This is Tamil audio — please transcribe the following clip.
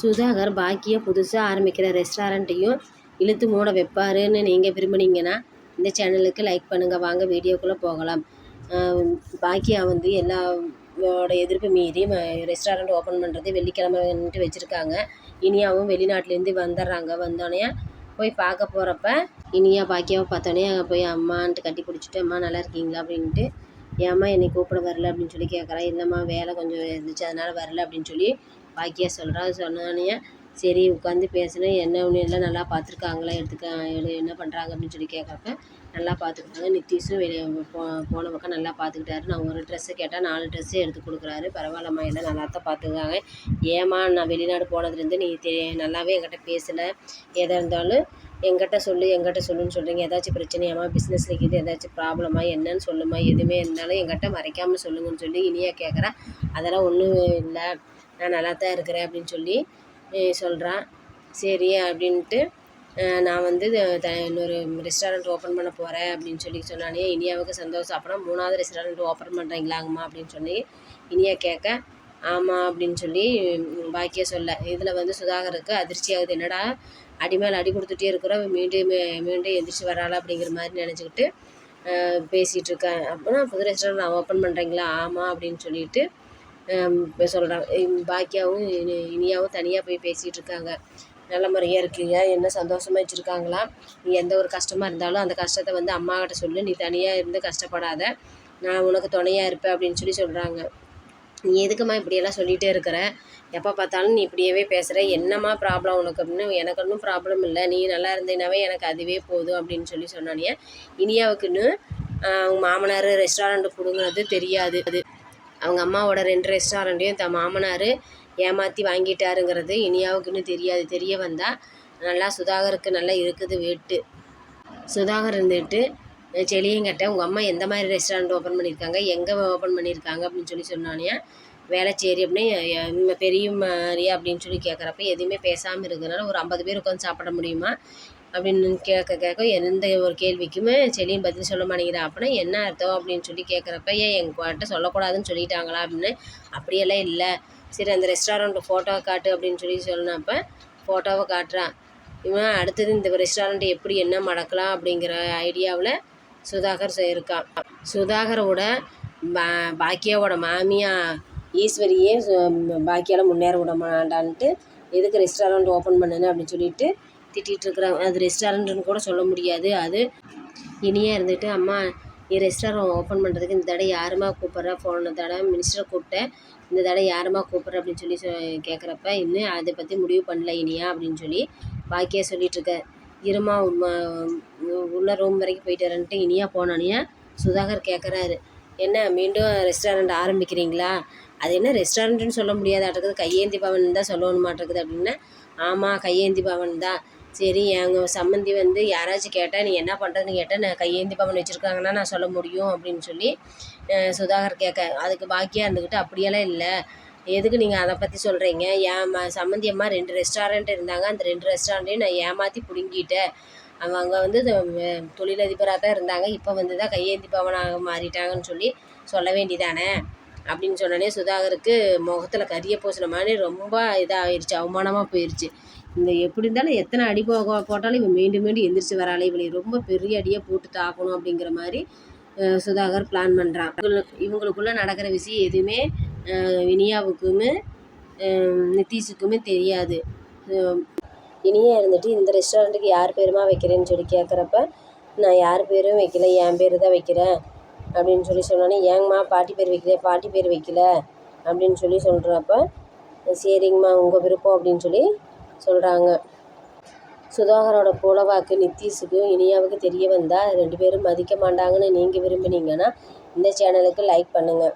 சுதாகர் பாக்கியா புதுசாக ஆரம்பிக்கிற ரெஸ்டாரண்ட்டையும் இழுத்து மூட வைப்பாருன்னு நீங்கள் விரும்புனீங்கன்னா இந்த சேனலுக்கு லைக் பண்ணுங்கள் வாங்க வீடியோக்குள்ளே போகலாம். பாக்கியா வந்து எல்லாவோட எதிர்ப்பு மீறி ரெஸ்டாரண்ட் ஓப்பன் பண்ணுறது வெள்ளிக்கிழமைன்ட்டு வச்சுருக்காங்க. இனியாவும் வெளிநாட்டிலேருந்து வந்துடுறாங்க வந்தோடனே போய் பார்க்க போகிறப்ப இனியா பாக்கியாவை பார்த்தோன்னே அங்கே போய் அம்மான்ட்டு கட்டி பிடிச்சிட்டு அம்மா நல்லா இருக்கீங்களா? அப்படின்ட்டு ஏம்மா என்னை கூப்பிட வரல அப்படின்னு சொல்லி கேட்குறா இல்லைம்மா வேலை கொஞ்சம் இருந்துச்சு அதனால் வரல அப்படின்னு சொல்லி பாக்கியா சொல்கிறா சொன்னோடனே சரி உட்காந்து பேசினேன் என்ன ஒன்று எல்லாம் நல்லா பார்த்துருக்காங்களா? எடுத்துக்க என்ன பண்ணுறாங்க அப்படின்னு சொல்லி கேட்குறப்ப நல்லா பார்த்துக்கிட்டாங்க. நித்தீஷும் வெளியே போ போன பக்கம் நல்லா பார்த்துக்கிட்டாரு நான் ஒரு ட்ரெஸ்ஸு கேட்டால் நாலு ட்ரெஸ்ஸு எடுத்து கொடுக்குறாரு. பரவாயில்லம்மா எல்லாம் நல்லா தான் பார்த்துக்காங்க ஏம்மா நான் வெளிநாடு போனதுலேருந்து நீ தெ நல்லாவே என்கிட்ட பேசலை எதாக இருந்தாலும் எங்கிட்ட சொல்லு எங்கிட்ட சொல்லுன்னு சொல்கிறீங்க ஏதாச்சும் பிரச்சனையாம்மா பிஸ்னஸில் இருக்குது ஏதாச்சும் ப்ராப்ளமா என்னன்னு சொல்லுமா? எதுவுமே இருந்தாலும் எங்கிட்ட மறைக்காமல் சொல்லுங்கன்னு சொல்லி இனியா கேட்குறேன் அதெல்லாம் ஒன்றும் இல்லை. நான் நல்லா தான் இருக்கிறேன் அப்படின்னு சொல்லி சொல்கிறான் சரி அப்படின்ட்டு நான் வந்து த இன்னொரு ரெஸ்டாரண்ட் ஓப்பன் பண்ண போகிறேன் அப்படின்னு சொல்லி சொன்னானே. இனியாவுக்கு சந்தோஷம். அப்புறம் மூணாவது ரெஸ்டாரண்ட் ஓப்பன் பண்ணுறீங்களாங்கம்மா அப்படின்னு சொல்லி இனியா கேட்க ஆமாம் அப்படின்னு சொல்லி பாக்கியா சொல்ல. இதில் வந்து சுதாகருக்கு அதிர்ச்சி ஆகுது. என்னடா அடி மேலே அடி கொடுத்துட்டே இருக்கிறோம். மீண்டும் மீண்டும் எந்திரிச்சு வராளா அப்படிங்கிற மாதிரி நினச்சிக்கிட்டு பேசிகிட்டு இருக்கேன். அப்படின்னா புது ரெஸ்டாரண்ட் நான் ஓப்பன் பண்ணுறீங்களா ஆமாம் அப்படின்னு சொல்லிட்டு இப்போ சொல்கிறாங்க பாக்கியாவும் இனி- இனியாவும் தனியாக போய் பேசிகிட்டு இருக்காங்க. நல்ல முறையாக இருக்கீங்க. என்ன சந்தோஷமாக வச்சுருக்காங்களா? நீ எந்த ஒரு கஷ்டமாக இருந்தாலும் அந்த கஷ்டத்தை வந்து அம்மாக்கிட்ட சொல்லு. நீ தனியாக இருந்து கஷ்டப்படாத. நான் உனக்கு துணையாக இருப்பேன் அப்படின்னு சொல்லி சொல்கிறாங்க நீ எதுக்கும்மா இப்படியெல்லாம் சொல்லிகிட்டே இருக்கிற? எப்போ பார்த்தாலும் நீ இப்படியவே பேசுகிற என்னம்மா ப்ராப்ளம் உனக்கு அப்படின்னு எனக்கு ஒன்றும் ப்ராப்ளம் இல்லை. நீ நல்லா இருந்தீனாவே எனக்கு அதுவே போதும் அப்படின்னு சொல்லி சொன்னானே. இனியாவுக்குன்னு அவங்க மாமனார் ரெஸ்டாரண்ட் கொடுங்கிறது தெரியாது. அது அவங்க அம்மாவோட ரெண்டு ரெஸ்டாரண்ட்டையும் த மாமனார் ஏமாற்றி வாங்கிட்டாருங்கிறது இனியாவுக்குன்னு தெரியாது. தெரிய வந்தால் நல்லா சுதாகருக்கு நல்லா இருக்குது வெட்டு. சுதாகர் இருந்துட்டு செலியங்கிட்ட உங்கள் அம்மா எந்த மாதிரி ரெஸ்டாரண்ட் ஓப்பன் பண்ணியிருக்காங்க எங்கே ஓப்பன் பண்ணியிருக்காங்க அப்படின்னு சொல்லி சொன்னானே வேலைச்சேரி அப்படின்னு பெரிய மாதிரியா அப்படின்னு சொல்லி கேட்குறப்ப எதுவுமே பேசாமல் இருக்கிறதுனால ஒரு ஐம்பது பேர் உட்காந்து சாப்பிட முடியுமா அப்படின்னு கேட்க கேட்க எந்த ஒரு கேள்விக்குமே செலியும் பதில் சொல்ல மாட்டேங்கிறா அப்படின்னா என்ன அர்த்தம் அப்படின்னு சொல்லி கேட்குறப்ப ஏன் எங்கள்கிட்ட சொல்லக்கூடாதுன்னு சொல்லிட்டாங்களா? அப்படின்னு அப்படியெல்லாம் இல்லை. சரி அந்த ரெஸ்டாரண்ட் ஃபோட்டோ காட்டு அப்படின்னு சொல்லி சொன்னப்ப ஃபோட்டோவை காட்டுறான் இவன் அடுத்தது இந்த ரெஸ்டாரண்ட் எப்படி என்ன மடக்கலாம் அப்படிங்கிற ஐடியாவில் சுதாகர் செ- இருக்கான் சுதாகரோட பா பாக்கியாவோட மாமியா ஈஸ்வரியே பாக்கியால் முன்னேற விட மாட்டான்ட்டு எதுக்கு ரெஸ்டாரண்ட் ஓப்பன் பண்ணுன்னு? அப்படின்னு சொல்லிட்டு திட்டிகிட்டு இருக்கிறாங்க. அது ரெஸ்டாரண்ட்னு கூட சொல்ல முடியாது. அது இனியாக இருந்துட்டு அம்மா என் ரெஸ்டாரண்ட் ஓப்பன் பண்ணுறதுக்கு இந்த தடவை யாருமா கூப்பிட்ற? போன தடவை மினிஸ்டரை கூப்பிட்டேன். இந்த தடவை யாருமா கூப்பிட்ற? அப்படின்னு சொல்லி சொ கேட்குறப்ப இன்னும் அதை பற்றி முடிவு பண்ணல இனியா அப்படின்னு சொல்லி பாக்கியா சொல்லிட்டு இருமா உம்ம- உள்ள ரூம் வரைக்கும் போயிட்டு வரேன்ட்டு இனியா போனோன்னே சுதாகர் கேட்குறாரு என்ன மீண்டும் ரெஸ்டாரண்ட் ஆரம்பிக்கிறீங்களா? அது என்ன ரெஸ்டாரண்ட்டுன்னு சொல்ல முடியாதாட்டுக்குது கையேந்தி பவன் தான் சொல்லணுமாட்டிருக்குது அப்படின்னா ஆமாம் கையேந்தி பவன் தான். சரி எங்கள் சம்மந்தி வந்து யாராச்சும் கேட்டால் நீ என்ன பண்ணுறதுன்னு கேட்டால் நான் கையேந்தி பவன் வச்சுருக்காங்கன்னா நான் சொல்ல முடியும் அப்படின்னு சொல்லி சுதாகர் கேட்க அதுக்கு பாக்கியாக இருந்துக்கிட்டு அப்படியெல்லாம் இல்லை. எதுக்கு நீங்கள் அதை பற்றி சொல்கிறீங்க ஏன் சம்மந்தி அம்மா ரெண்டு ரெஸ்டாரண்ட் இருந்தாங்க. அந்த ரெண்டு ரெஸ்டாரண்ட்டையும் நான் ஏமாற்றி பிடுங்கிட்டேன். அவங்க வந்து தொழிலதிபராக தான் இருந்தாங்க. இப்போ வந்து தான் கையேந்தி பவனாக மாறிட்டாங்கன்னு சொல்லி சொல்ல வேண்டியதானே அப்படின்னு சொன்னோடனே சுதாகருக்கு முகத்தில் கரிய பூசின மாதிரி ரொம்ப இதாகிருச்சு அவமானமாக போயிடுச்சு இந்த எப்படி இருந்தாலும் எத்தனை அடி போக போட்டாலும் இவன் மீண்டும் மீண்டும் எந்திரிச்சு வராளே இவளை ரொம்ப பெரிய அடியாக போட்டு தாக்கணும் அப்படிங்கிற மாதிரி சுதாகர் பிளான் பண்ணுறான் இவங்களுக்குள்ளே நடக்கிற விஷயம் எதுவுமே வினியாவுக்குமே நித்தீஷுக்குமே தெரியாது. இனியே இருந்துட்டு இந்த ரெஸ்டாரண்ட்டுக்கு யார் பேருமா வைக்கிறேன்னு சொல்லி கேட்குறப்ப நான் யார் பேரும் வைக்கல என் பேர் தான் வைக்கிறேன் அப்படின்னு சொல்லி சொன்னோன்னே ஏங்கம்மா பாட்டி பேர் வைக்கல பாட்டி பேர் வைக்கல அப்படின்னு சொல்லி சொல்கிறப்ப சரிங்கம்மா உங்கள் விருப்பம் அப்படின்னு சொல்லி சொல்கிறாங்க சுதாகரோட புலவாக்கு நித்தீஷுக்கும் இனியாவுக்கு தெரிய வந்தால் ரெண்டு பேரும் மதிக்க மாட்டாங்கன்னு நீங்கள் விரும்பினீங்கன்னா இந்த சேனலுக்கு லைக் பண்ணுங்கள்